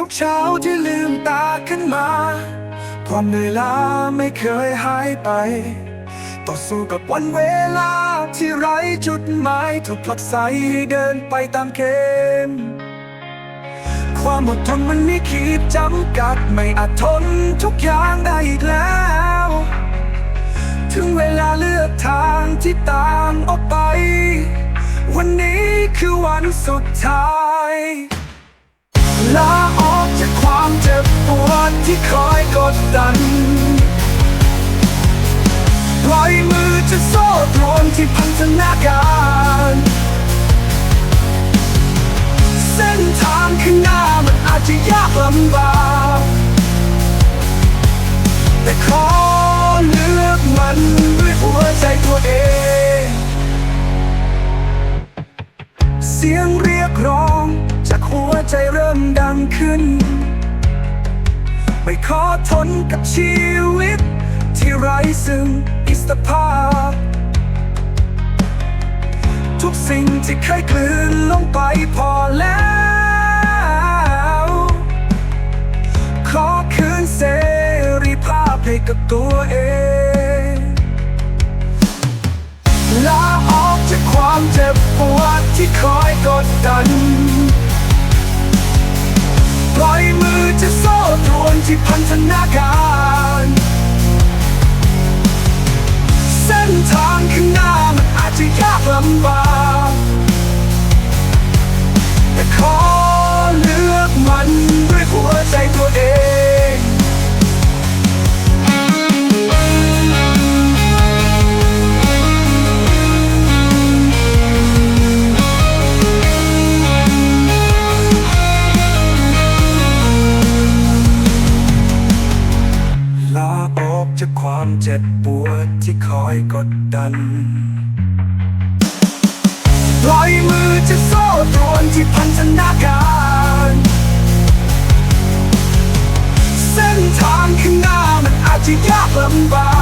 ทุกเช้าที่ลืมตาขึ้นมา ความเหนื่อยล้าไม่เคยหายไป ต่อสู้กับวันเวลาที่ไร้จุดหมายถูกผลักไสให้เดินไปตามเกมความอดทนมันมีขีดจำกัดไม่อาจทนทุกอย่างได้อีกแล้ว ถึงเวลาเลือกทางที่ต่างออกไป วันนี้คือวันสุดท้าย ที่คอยกดดันปล่อยมือจะโซ่ตรวนที่พันธนาการ เส้นทางข้างหน้ามันอาจจะยากลำบากแต่ขอเลือกมันด้วยหัวใจตัวเอง เสียงเรียกร้องจากหัวใจเริ่มดังขึ้น ขอทนกับชีวิต ที่ไร้ซึ่งอิสรภาพ ทุกสิ่งที่เคยกลืนลงไปพอแล้ว ขอคืนเสรีภาพให้กับตัวเองลาออกจากความเจ็บปวดที่คอยกด ที่พันธนาการ เส้นทางข้างหน้ามันอาจจะยากลำบาก จากความเจ็บปวดที่คอยกดดันปล่อยมือจะโซ่ตรวนที่พันธนาการเส้นทางข้างหน้ามันอาจจะยากลำบาก